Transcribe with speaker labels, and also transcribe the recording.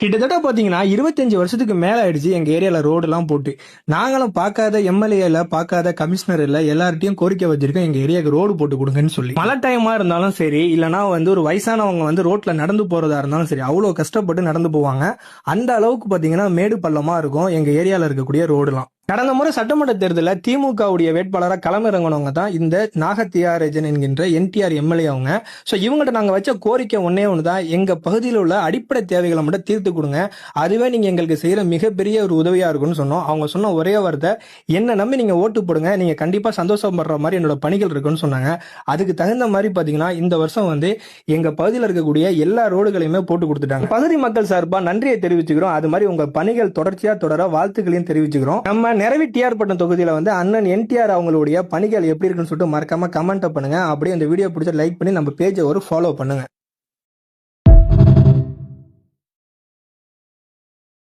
Speaker 1: கிட்டத்தட்ட பாத்தீங்கன்னா இருபத்தஞ்சு வருஷத்துக்கு மேல ஆயிடுச்சு எங்க ஏரியால ரோடு எல்லாம் போட்டு. நாங்களும் பார்க்காத எம்எல்ஏல பார்க்காத கமிஷனர் இல்ல எல்லார்ட்டையும் கோரிக்கை வச்சிருக்கோம் எங்க ஏரியாவுக்கு ரோடு போட்டு கொடுங்கன்னு சொல்லி. மழை டைமா இருந்தாலும் சரி இல்லனா வந்து ஒரு வயசானவங்க வந்து ரோட்ல நடந்து போறதா இருந்தாலும் சரி அவ்வளவு கஷ்டப்பட்டு நடந்து போவாங்க. அந்த அளவுக்கு பாத்தீங்கன்னா மேடு பள்ளமா இருக்கும் எங்க ஏரியால இருக்கக்கூடிய ரோடுலாம். கடந்த முறை சட்டமன்ற தேர்தலில் திமுகவுடைய வேட்பாளராக களமிறங்கினவங்க தான் இந்த நாகத்தியாரஜன் என்கின்ற என்டிஆர் எம்எல்ஏ அவங்க. ஸோ இவங்ககிட்ட நாங்கள் வச்ச கோரிக்கை ஒன்றே ஒன்று தான் எங்கள் பகுதியில் உள்ள அடிப்படை தேவைகளை மட்டும் தீர்த்து கொடுங்க. அதுவே நீங்கள் எங்களுக்கு செய்கிற மிகப்பெரிய ஒரு உதவியாக இருக்கும்னு சொன்னோம். அவங்க சொன்ன ஒரே வார்த்தை என்ன நம்பி நீங்கள் ஓட்டு போடுங்க. நீங்கள் கண்டிப்பாக சந்தோஷப்படுற மாதிரி என்னோட பணிகள் இருக்குன்னு சொன்னாங்க. அதுக்கு தகுந்த மாதிரி பார்த்தீங்கன்னா இந்த வருஷம் வந்து எங்கள் பகுதியில் இருக்கக்கூடிய எல்லா ரோடுகளையுமே போட்டு கொடுத்துட்டாங்க. பகுதி மக்கள் சார்பாக நன்றியை தெரிவிச்சுக்கிறோம். அது மாதிரி உங்கள் பணிகள் தொடர்ச்சியாக தொடர வாழ்த்துக்களையும் தெரிவிச்சுக்கிறோம். நம்ம நிறைவி டிஆர் பட்டம் தொகுதியில் வந்து அண்ணன் என்டிஆர் அவங்களுடைய பணிகள் எப்படி இருக்குன்னு சொல்லிட்டு மறக்காம கமெண்ட் பண்ணுங்க. அப்படியே இந்த வீடியோ பிடிச்ச லைக் பண்ணி நம்ம பேஜை ஒரு ஃபாலோ பண்ணுங்க.